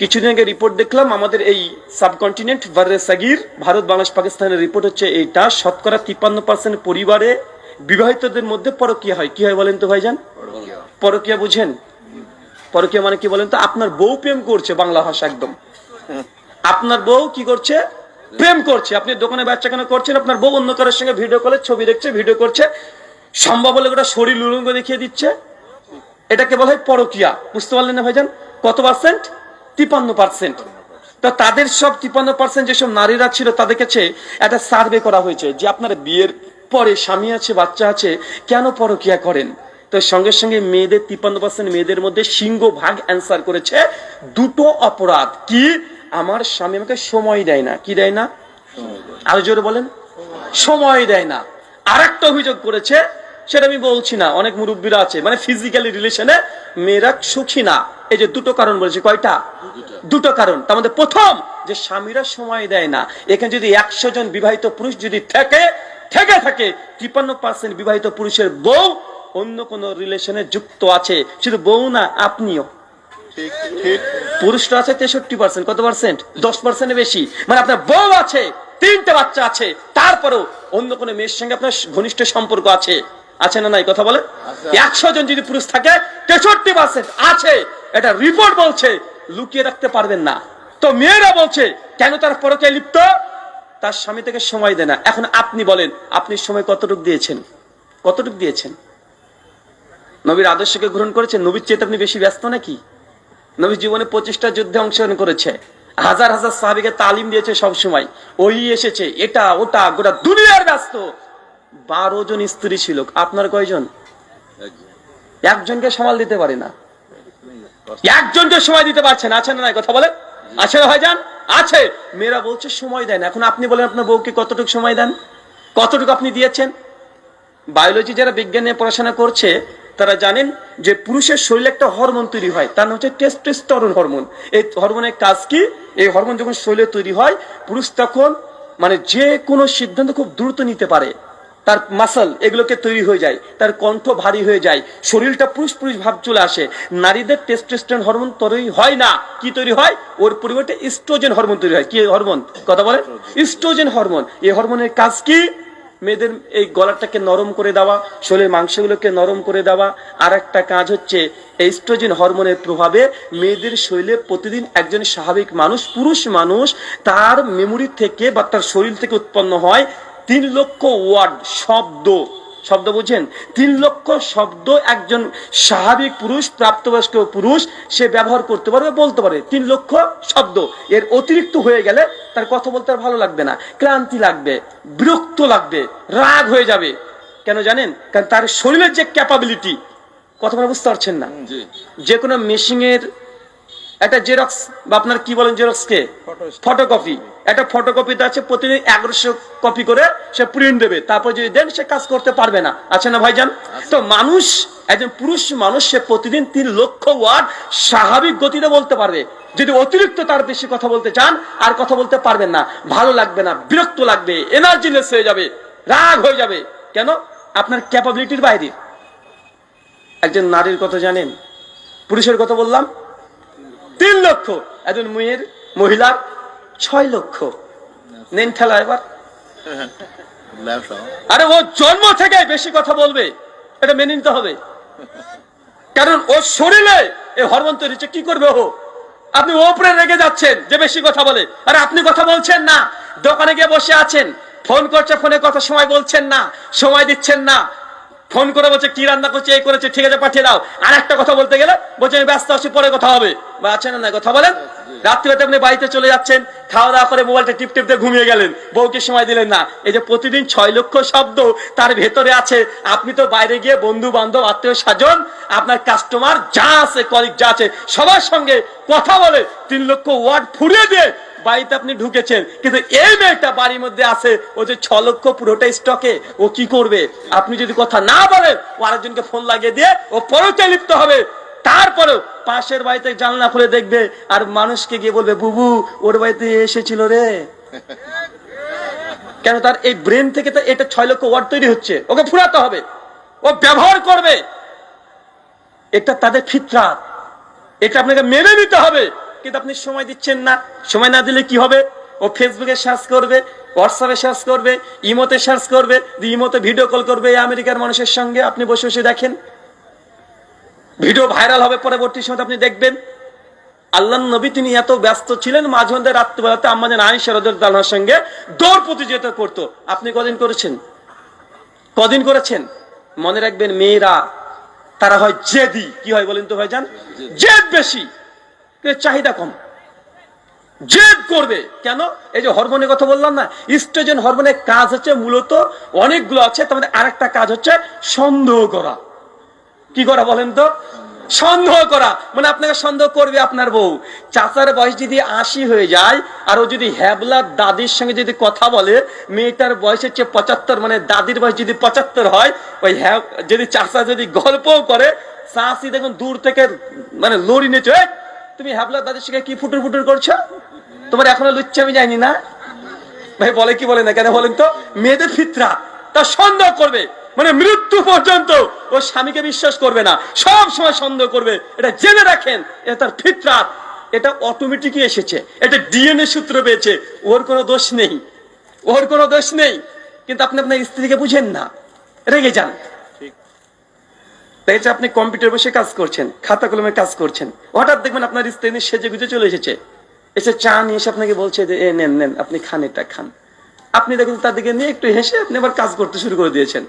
কিছুদিন আগে রিপোর্ট দেখলাম আমাদের এই সাবকন্টিনেন্ট ভারে সাগির ভারত বাংলাদেশ পাকিস্তানের রিপোর্ট হচ্ছে এইটা। শতকরা তিপ্পান্ন পার্সেন্ট পরিবারে বিবাহিতদের মধ্যে পরকিয়া হয়। কি হয় বলেন তো ভাইজান? পরকিয়া। বুঝেন? পরকিয়া মানে কি বলেন তো? আপনার বউ প্রেম করছে বাংলা ভাষা একদম। আপনার বউ কি করছে? প্রেম করছে। আপনি দোকানে বাচ্চা কেন করছেন আপনার বউ অন্য কারোর সঙ্গে ভিডিও কলে ছবি দেখছে ভিডিও করছে। সম্ভব হলে ওটা শরীর উলঙ্গ দেখিয়ে দিচ্ছে। এটাকে বলা হয় পরকিয়া। বুঝতে পারলেন না ভাইজান? কত পার্সেন্ট তিপান্ন পার্সেন্ট তো তাদের সব তিপান্ন পার্সেন্ট যেসব নারীরা ছিল তাদের কাছে একটা সার্ভে করা হয়েছে যে আপনার বিয়ের পরে স্বামী আছে বাচ্চা আছে কেন পরকিয়া করেন? তো সঙ্গে সঙ্গে মেয়েদের তিপ্পান্ন পার্সেন্ট মেয়েদের মধ্যে সিংহ ভাগ অ্যান্সার করেছে দুটো অপরাধ। কি? আমার স্বামী আমাকে সময় দেয় না। কি দেয় না? আরও জোরে বলেন। সময় দেয় না। আর একটা অভিযোগ করেছে সেটা আমি বলছি না অনেক মুরব্বীরা আছে মানে ফিজিক্যালি রিলেশনে মেয়েরা সুখী না। এই যে দুটো কারণ বলেছে কয়টা? দুটো। কারণ। তার মধ্যে প্রথম যে স্বামীরা সময় দেয় না। এখানে যদি একশো জন বিবাহিত পুরুষ যদি থেকে থেকে থাকে তিপ্পান্ন পার্সেন্ট বিবাহিত পুরুষের বউ অন্য কোন রিলেশনে যুক্ত আছে। শুধু বউ না আপনিও। পুরুষরা আছে তেষট্টি পার্সেন্ট কত পার্সেন্ট দশ পার্সেন্ট বেশি। মানে আপনার বউ আছে তিনটে বাচ্চা আছে তারপরেও অন্য কোনো মেয়ের সঙ্গে আপনার ঘনিষ্ঠ সম্পর্ক আছে। আছে না নাই? কথা বলে একশো জন যদি পুরুষ থাকে তেষট্টি পার্সেন্ট আছে। এটা রিপোর্ট বলছে। লুকিয়ে রাখতে পারবেন না। তো মেয়েরা বলছে কেন তার পরকে লিপ্ত? তার স্বামী থেকে সময় দেয় না। এখন আপনি বলেন আপনি সময় কতটুক দিয়েছেন? কতটুক দিয়েছেন? নবীর আদর্শকে গ্রহণ করেছেন? নবীর চেয়ে আপনি বেশি ব্যস্ত নাকি? নবী জীবনে পঁচিশটা যুদ্ধে অংশগ্রহণ করেছে। হাজার হাজার সাহাবিকে তালিম দিয়েছে সব সময় ওই এসেছে। এটা ওটা গোটা দুনিয়ার ব্যস্ত। বারো জন স্ত্রী ছিল। আপনার কয়জন? একজনকে সামাল দিতে পারে না। একজনকে সময় দিতে পারছেন আছে না কথা বলে আছে না ভাইজান? আছে। মেয়েরা বলছে সময় দেন এখন আপনি বলেন আপনার বউকে কতটুকু সময় দেন? কতটুকু আপনি দিয়েছেন? বায়োলজি যারা বিজ্ঞান নিয়ে পড়াশোনা করছে তারা জানেন যে পুরুষের শরীরে একটা হরমোন তৈরি হয়। তার নাম হচ্ছে টেস্টোস্টেরন হরমোন এই হরমোনের কাজ কি? এই হরমোন যখন শরীরে তৈরি হয় পুরুষ তখন মানে যে কোনো সিদ্ধান্ত খুব দ্রুত নিতে পারে। তার মাসল এগুলোকে তৈরি হয়ে যায়, তার কণ্ঠ ভারী হয়ে যায়, শরীরটা পুরুষ পুরুষ ভাব চলে আসে। নারীদের টেস্টোস্টেরন হরমোন তৈরি হয় না। কি তৈরি হয়? ওর পরিবর্তে ইস্ট্রোজেন হরমোন তৈরি হয়। কি হরমোন কথা বলে? ইস্ট্রোজেন হরমোন এই হরমোনের কাজ কি? মেয়েদের এই গলাটাকে নরম করে দেওয়া, শরীরের মাংসগুলোকে নরম করে দেওয়া। আর একটা কাজ হচ্ছে এস্ট্রোজেন হরমোনের প্রভাবে মেয়েদের শরীরে প্রতিদিন একজন স্বাভাবিক মানুষ, পুরুষ মানুষ, তার মেমোরি থেকে বা তার শরীর থেকে উৎপন্ন হয় তিন লক্ষ ওয়ার্ড শব্দ। শব্দ বুঝছেন? তিন লক্ষ শব্দ একজন স্বাভাবিক পুরুষ প্রাপ্তবয়স্ক পুরুষ সে ব্যবহার করতে পারবে বলতে পারে। তিন লক্ষ শব্দ। এর অতিরিক্ত হয়ে গেলে তার কথা বলতে আর ভালো লাগবে না। ক্লান্তি লাগবে বিরক্ত লাগবে রাগ হয়ে যাবে। কেন জানেন? কারণ তার শরীরের যে ক্যাপাবিলিটি কথা বলে বুঝতে পারছেন না? যে কোনো মেশিনের একটা জেরক্স বা আপনার কি বলেন জেরক্সকে ফটোকপি একটা ফটোকপিতে আছে প্রতিদিন এগারোশো কপি করে সে প্রিন্ট দেবে। তারপর যদি দেন সে কাজ করতে পারবে না। আছে না ভাইজান? তো মানুষ একজন পুরুষ মানুষ সে প্রতিদিন তিন লক্ষ ওয়ার্ড স্বাভাবিক গতিতে বলতে পারবে। যদি অতিরিক্ত তার বেশি কথা বলতে চান আর কথা বলতে পারবেন না। ভালো লাগবে না বিরক্ত লাগবে এনার্জিলেস হয়ে যাবে রাগ হয়ে যাবে। কেন? আপনার ক্যাপাবিলিটির বাইরে। একজন নারীর কথা জানেন? পুরুষের কথা বললাম। তিন লক্ষ। একজন মেয়ের মহিলার ছয় লক্ষ। নেন খেলা এবার। আরে ও জন্ম থেকে বেশি কথা বলবে। এটা মেনে নিতে হবে। কারণ ওর শরীরে এই হরমোন তৈরি কি করবে ও? আপনি ওপরে রেগে যাচ্ছেন যে বেশি কথা বলে। আর আপনি কথা বলছেন না। দোকানে গিয়ে বসে আছেন। ফোন করছে, ফোনে কথা সময় বলছেন না। সময় দিচ্ছেন না। ফোন করে বলছে, কি রান্না করছে, এই করেছে, ঠিক আছে, পাঠিয়ে দাও। আর একটা কথা বলতে গেলে বলছে, আমি ব্যস্ত আছি, পরে কথা হবে। বা আছেন না কথা বলেন। রাত্রিতে আপনি বাড়িতে চলে যাচ্ছেন, খাওয়া দাওয়া করে মোবাইলটা টিপ টিপতে ঘুমিয়ে গেলেন। বউকে সময় দিলেন না। এই যে প্রতিদিন ছয় লক্ষ শব্দ তার ভেতরে আছে। আপনি তো বাইরে গিয়ে বন্ধু বান্ধব আত্মীয় স্বজন, আপনার কাস্টমার যা আছে কলিগ যা আছে, সবার সঙ্গে কথা বলে তিন লক্ষ ওয়ার্ড ফুরিয়ে দিয়ে বাড়িতে আপনি ঢুকেছেন, কিন্তু এই মেয়েটা বাড়ির মধ্যে আছে, ও যে ছ লক্ষ পুরোটা স্টকে ও কি করবে? আপনি যদি কথা না বলেন, ও আরেকজনকে ফোন লাগিয়ে দিয়ে, ও পরতে লিপ্ত হবে। তারপরেও পাশের বাড়িতে জানলা খুলে দেখবে, আর মানুষকে গিয়ে বলবে, বুবু, ওর বাড়িতে এসেছিল রে। কেন তার এই ব্রেন থেকে তো এটা ছয় লক্ষ ওয়ার্ড তৈরি হচ্ছে, ওকে ফুরাতে হবে, ও ব্যবহার করবে। এটা তাদের ফিতরা, এটা আপনাকে মেনে নিতে হবে। কিন্তু আপনি সময় দিচ্ছেন না। সময় না দিলে কি হবে? ও ফেসবুকে সার্চ করবে হোয়াটসঅ্যাপে সার্চ করবে ইমোতে সার্চ করবে ইমোতে ভিডিও কল করবে। আমেরিকার মানুষের সঙ্গে আপনি বসে বসে দেখেন। ভিডিও ভাইরাল হবে পরবর্তী সময় আপনি দেখবেন। আল্লাহ নবী তিনি এত ব্যস্ত ছিলেন মাঝে মধ্যে রাত্রিবেলাতে আমাদের আইসা রদার সঙ্গে দৌড় প্রতিযোগিতা করতো। আপনি কদিন করেছেন? কদিন করেছেন? মনে রাখবেন মেয়েরা তারা হয় জেদি। কি হয় বলেন তো ভাইজান? জেদ বেশি। চাহিদা কম। জেদ করবে। কেন? এই যে হরমোনের কথা বললাম না ইস্ট্রোজেন হরমোনের কাজ হচ্ছে মূলত অনেকগুলো আছে তার মধ্যে আরেকটা কাজ হচ্ছে সন্দেহ করা। কি করা বলেন তো? সন্দেহ করা। মানে আপনাকে সন্দেহ করবে আপনার বউ। চাচার বয়স যদি আশি হয়ে যায় আর ও যদি হ্যাবলার দাদির সঙ্গে যদি কথা বলে মেয়েটার বয়স হচ্ছে পঁচাত্তর মানে দাদির বয়স যদি পঁচাত্তর হয় ওই হ্যাব যদি চাচা যদি গল্পও করে চাষি দেখুন দূর থেকে মানে লড়ি "এই, তুমি হ্যাবলার দাদির সঙ্গে কি ফুটুর ফুটুর করছ? তোমার এখনও লুচ্ছা আমি যাইনি না। ভাই, বলে কি বলে না কেন বলেন তো? মেয়েদের ফিতরা, তা সন্দেহ করবে। মানে মৃত্যু পর্যন্ত ও স্বামীকে বিশ্বাস করবে না। সব সময় সন্দেহ করবে। এটা জেনে রাখেন, এটা তার ফিতরা। এটা অটোমেটিকই এসেছে। এটা ডিএনএ সূত্র পেয়েছে। ওর কোনো দোষ নেই। ওর কোনো দোষ নেই। কিন্তু আপনি আপনার স্ত্রীকে বুঝেন না। রেগে যান। তাই আপনি কম্পিউটার বসে কাজ করছেন, খাতা কলমে কাজ করছেন, হঠাৎ দেখবেন আপনার স্ত্রী সেজে গুজে চলে এসেছে। এসে চা নিয়ে এসে আপনাকে বলছে যে, এ, নেন নেন, আপনি খান, এটা খান। আপনি দেখেন তার দিকে নিয়ে একটু হেসে আপনি আবার কাজ করতে শুরু করে দিয়েছেন।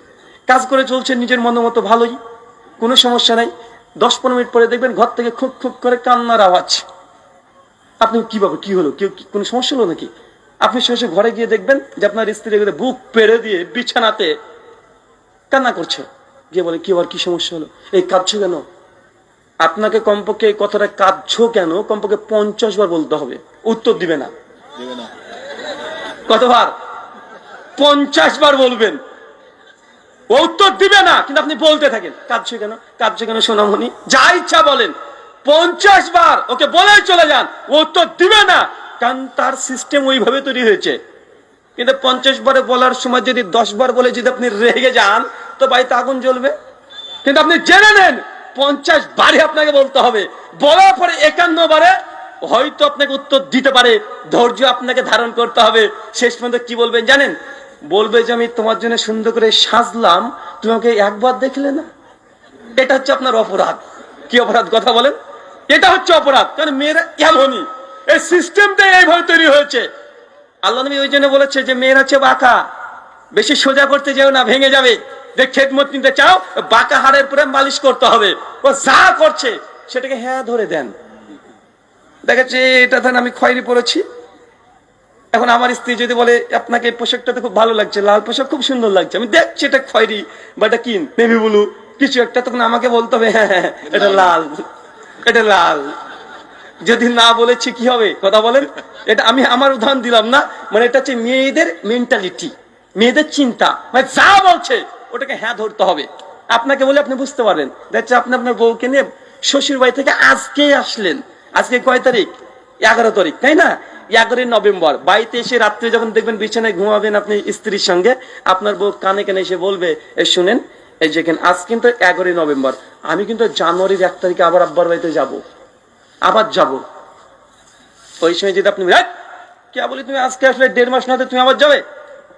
কাজ করে চলছেন নিজের মন মতো ভালোই, কোনো সমস্যা নাই। দশ পনেরো মিনিট পরে দেখবেন ঘর থেকে খুব খুব করে কান্নার আওয়াজ। আপনি কি বাবু কি হলো? কেউ কোনো সমস্যা হলো নাকি? আপনি শেষে ঘরে গিয়ে দেখবেন যে আপনার স্ত্রী বুক পেরে দিয়ে বিছানাতে কান্না করছে। গিয়ে বলে কি আবার কি সমস্যা হলো? এই কাঁদছো কেন? আপনাকে কমপক্ষে এই কথাটা কাঁদছো কেন? কমপক্ষে পঞ্চাশ বার বলতে হবে। উত্তর দিবে না। কতবার? পঞ্চাশ বার বলবেন। ও উত্তর দিবে না কিন্তু আপনি বলতে থাকেন। কাঁদছো কেন? কাঁদছো কেন সোনামণি? যা ইচ্ছা বলেন। পঞ্চাশ বার ওকে বলে চলে যান। ও উত্তর দিবে না। কারণ তার সিস্টেম ওইভাবে তৈরি হয়েছে। কিন্তু পঞ্চাশ বারে বলার সময় যদি দশ বার বলে যদি আপনি রেগে যান তো বাড়িতে আগুন জ্বলবে? কিন্তু আপনি জেনে নেন, পঞ্চাশ বারে আপনাকে বলতে হবে। বলার পরে একান্ন বারে হয়তো আপনাকে উত্তর দিতে পারে। ধৈর্য আপনাকে ধারণ করতে হবে। শেষ পর্যন্ত কি বলবেন জানেন? বলবে যে, আমি তোমার জন্য সুন্দর করে সাজলাম। তুমি আমাকে একবার দেখলে না? এটা হচ্ছে আপনার অপরাধ। কি অপরাধ কথা বলেন? এটা হচ্ছে অপরাধ। কারণ মেয়েরা এমনই। এই সিস্টেমটাই এইভাবে তৈরি হয়েছে। আল্লাহ নবী ওই জন্য বলেছে যে, মেয়েরা হচ্ছে বাঁকা বেশি সোজা করতে যাও না, ভেঙে যাবে। যে খেদমত নিতে চাও বাঁকা হাড়ের পরে মালিশ করতে হবে। ও যা করছে সেটাকে হ্যাঁ ধরে দেন। দেখাচ্ছে এটা ধরেন আমি খয়েরি পড়েছি এখন আমার স্ত্রী যদি বলে আপনাকে এই পোশাকটাতে খুব ভালো লাগছে লাল পোশাক খুব সুন্দর লাগছে। আমি দেখছি এটা খয়েরি বা এটা কি নেভি বলু কিছু একটা তখন আমাকে বলতে হবে হ্যাঁ হ্যাঁ এটা লাল। এটা লাল। যদি না বলেছি কি হবে? কথা বলেন। এটা আমি আমার উদাহরণ দিলাম না মানে এটা হচ্ছে মেয়েদের মেন্টালিটি মেয়েদের চিন্তা। মানে যা বলছে ওটাকে হ্যাঁ ধরতে হবে। আপনাকে বলে আপনি বুঝতে পারবেন দেখছে আপনি আপনার বউকে নিয়ে শ্বশুর বাড়ি থেকে আজকেই আসলেন। আজকে কয় তারিখ? এগারো তারিখ তাই না? এগারোই নভেম্বর। বাড়িতে এসে রাত্রে যখন দেখবেন বিছানায় ঘুমাবেন আপনি স্ত্রীর সঙ্গে আপনার বউ কানে কানে এসে বলবে শুনেন এই যেখানে আজ কিন্তু এগারোই নভেম্বর। আমি কিন্তু জানুয়ারির এক তারিখে আবার আব্বার বাড়িতে যাব। আবার যাব। ওই সময় যদি আপনি "এই, কে বলি তুমি আজকে আসলে দেড় মাস না তুমি আবার যাবে?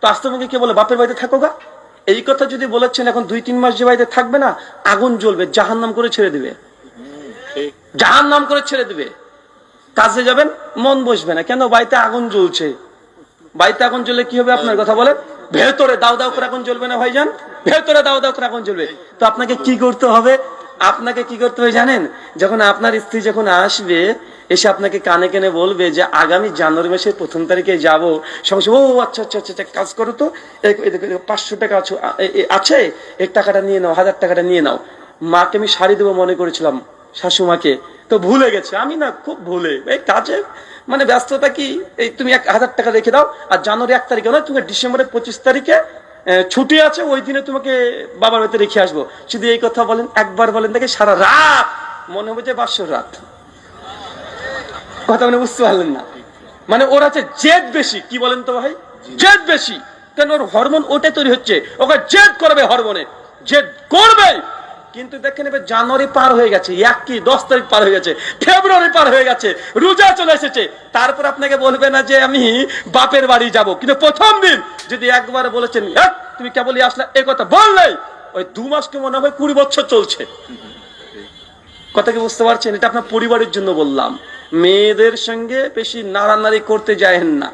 তো আসতে মুখে কে বলে বাপের বাড়িতে থাকো গা। এই কথা যদি বলেছেন এখন দুই তিন মাস যে বাড়িতে থাকবে না আগুন জ্বলবে জাহান নাম করে ছেড়ে দিবে। জাহান নাম করে ছেড়ে দিবে। কাজে যাবেন মন বসবে না। কেন? বাড়িতে আগুন জ্বলছে। বাড়িতে আগুন জ্বলে কি হবে? আপনার কথা বলেন। ভেতরে দাও দাও করে আগুন জ্বলবে না ভাইজান? ভেতরে দাও দাও করে আগুন জ্বলবে। তো আপনাকে কি করতে হবে? আপনাকে কি করতে হবে জানেন? যখন আপনার স্ত্রী যখন আসবে এসে আপনাকে কানে কানে বলবে যে আগামী জানুয়ারি মাসের প্রথম তারিখে যাব। সঙ্গে, ও আচ্ছা আচ্ছা আচ্ছা আচ্ছা, কাজ করো তো। পাঁচশো টাকা আছো আ- এ- এ- আছে? এই টাকাটা নিয়ে নাও হাজার টাকাটা নিয়ে নাও। মাকে আমি শাড়ি দেবো মনে করেছিলাম শাশুমাকে। তো ভুলে গেছে। আমি না খুব ভুলে। এই কাজে মানে ব্যস্ততা কি? এই তুমি এক হাজার টাকা রেখে দাও আর জানুয়ারি এক তারিখে নয় তুমি ডিসেম্বরের পঁচিশ তারিখে ছুটি আছে, ওই দিনে তোমাকে বাবার বাড়িতে রেখে আসব। শুধু এই কথা বলেন, একবার বলেন, দেখে সারা রাত মনে হবে যে বাসর রাত। কথা মানে বুঝতে পারলেন না। মানে ওর আছে জেদ বেশি, কি বলেন তো ভাই? জেদ বেশি। কেন ওর হরমোন ওটাই তৈরি হচ্ছে, ওকে জেদ করবে হরমোনে। জেদ করবে। কিন্তু দেখে নেবে জানুয়ারি পার হয়ে গেছে এক কি দশ তারিখ পার হয়ে গেছে ফেব্রুয়ারি পার হয়ে গেছে রোজা চলে এসেছে। তারপর আপনাকে বলবে না যে আমি বাপের বাড়ি যাব কিন্তু প্রথম দিন যদি একবার বলেছেন "হ্যাট, তুমি কেবলই আসলে এই কথা বললেই ওই দু মাস মাসকে মনে হয় কুড়ি বছর চলছে। কথা কি বুঝতে পারছেন? এটা আপনার পরিবারের জন্য বললাম। মেয়েদের সঙ্গে বেশি নাড়ানাড়ি করতে যায়েন না।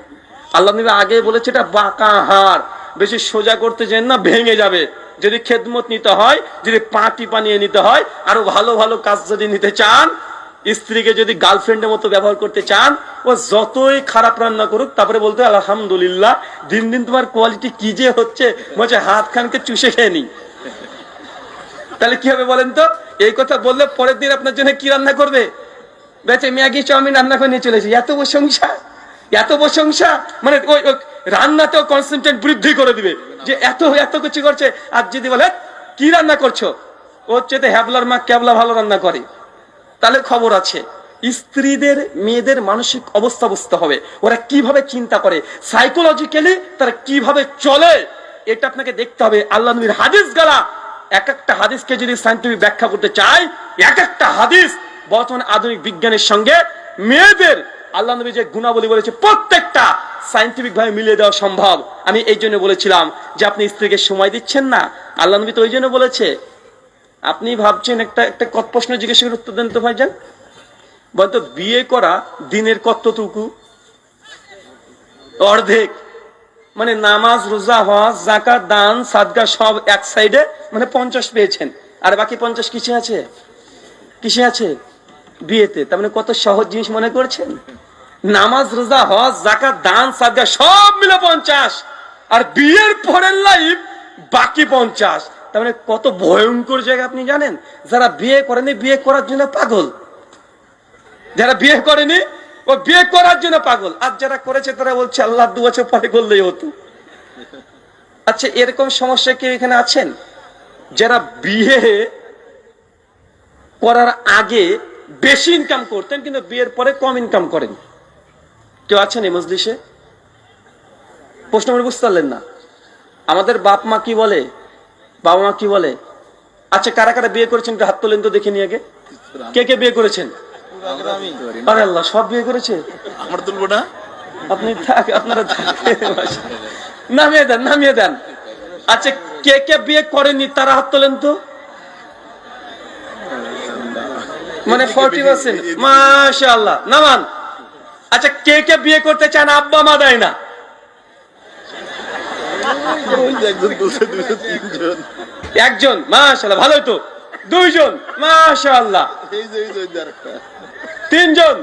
আল্লাহ নবী আগে বলেছে এটা বাঁকা হাড় বেশি সোজা করতে যান না ভেঙে যাবে। যদি খেদমত নিতে হয়, যদি পাটি পানিয়ে নিতে হয়, আরও ভালো ভালো কাজ যদি নিতে চান, স্ত্রীকে যদি গার্লফ্রেন্ডের মতো ব্যবহার করতে চান, ও যতই খারাপ রান্না করুক, তারপরে বলতে আলহামদুলিল্লাহ, দিন দিন তোমার কোয়ালিটি কি যে হচ্ছে বলছে হাত খানকে চুষে খেয়ে নি। তাহলে কি হবে বলেন তো? এই কথা বললে পরের দিন আপনার জন্য কি রান্না করবে? বেঁচে ম্যাগি, চাউমিন রান্না করে নিয়ে চলেছে এত প্রশংসা এত প্রশংসা। মানে ওই রান্নাতেও কনসেন্ট্রেট বৃদ্ধি করে দিবে। যে এত এত কিছু করছে, আর যদি বলে কি রান্না করছ? ওর চেয়ে হ্যাবলার মা ক্যাবলা ভালো রান্না করে। তাহলে খবর আছে, স্ত্রীদের, মেয়েদের মানসিক অবস্থা বুঝতে হবে। ওরা কীভাবে চিন্তা করে? সাইকোলজিক্যালি তারা কীভাবে চলে? এটা আপনাকে দেখতে হবে। আল্লাহ নবীর হাদিস গালা। এক একটা হাদিসকে যদি সাইন্টিফিক ব্যাখ্যা করতে চাই, এক একটা হাদিস বর্তমান আধুনিক বিজ্ঞানের সঙ্গে মেয়েদের আল্লাহ নবী যে গুণাবলী বলেছে, প্রত্যেকটা সাইন্টিফিক ভাবে মিলিয়ে দেওয়া সম্ভব। আমি এই জন্য বলেছিলাম যে আপনি স্ত্রীকে সময় দিচ্ছেন না। আল্লাহ নবী তো ওই জন্য বলেছে। আপনি ভাবছেন একটা একটা কত প্রশ্ন জিজ্ঞেস করে উত্তর দেন তো ভাইজান। বলতো বিয়ে করা দিনের কতটুকু? অর্ধেক। মানে নামাজ, রোজা, হজ, জাকাত, দান, সাদগা সব এক সাইডে মানে পঞ্চাশ পেয়েছেন। আর বাকি পঞ্চাশ কিসে আছে? কিসে আছে? বিয়েতে। তার মানে কত সহজ জিনিস মনে করছেন? নামাজ, রোজা, হজ জাকাত দান সাদগা সব মিলে পঞ্চাশ। আর বিয়ের পরের লাইফ বাকি পঞ্চাশ। তার মানে কত ভয়ঙ্কর জায়গা আপনি জানেন? যারা বিয়ে করেনি, বিয়ে করার জন্য পাগল। যারা বিয়ে করেনি, ও বিয়ে করার জন্য পাগল। আর যারা করেছে, তারা বলছে, আল্লাহ, দু বছর পরে করলেই হতো। আচ্ছা এরকম সমস্যা কেউ এখানে আছেন? যারা বিয়ে করার আগে বেশি ইনকাম করতেন কিন্তু বিয়ের পরে কম ইনকাম করেন। কেউ আছেন এই মজলিসে? প্রশ্ন করে বুঝতে পারলেন না। আমাদের বাপ মা কি বলে? বাবা মা কি বলে? আচ্ছা কারা কারা বিয়ে করেছেন একটু হাত তোলেন তো দেখে নিয়ে আগে। কে কে বিয়ে করেছেন? আরে আল্লাহ সব বিয়ে করেছে? আমার তুলবো না? আপনি থাক আপনারা নামিয়ে দেন নামিয়ে দেন। আচ্ছা কে কে বিয়ে করেনি তারা হাত তোলেন তো? মানে ফর্টি পার্সেন্ট মাশাআল্লাহ। নামান আচ্ছা কে কে বিয়ে করতে চান, আব্বা, মা দেয় না? একজন তিনজন ভালোই তো। দুইজন আরেকটা। তিনজন।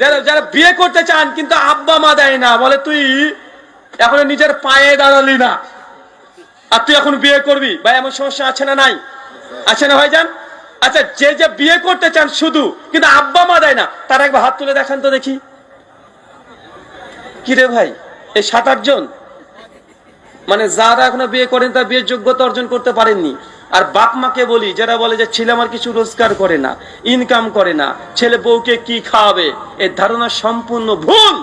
যারা যারা বিয়ে করতে চান, কিন্তু আব্বা, মা দেয় না, বলে, তুই এখন নিজের পায়ে দাঁড়ালি না। আর তুই এখন বিয়ে করবি? ভাই, এমন সমস্যা আছে না নাই? আছে না, ভাইজান? আচ্ছা যে যে বিয়ে করতে চান শুধু, কিন্তু আব্বা মা দেয় না, তার একবার হাত তুলে দেখান তো দেখি। কি রে ভাই, এই সাত আট জন? মানে যারা এখনও বিয়ে করেন, তার বিয়ের যোগ্যতা অর্জন করতে পারেননি। আর বাপ মাকে বলি, যারা বলে যে ছেলে আমার কিছু রোজগার করে না ইনকাম করে না, ছেলে বউকে কি খাওয়াবে, এর ধারণা সম্পূর্ণ ভুল।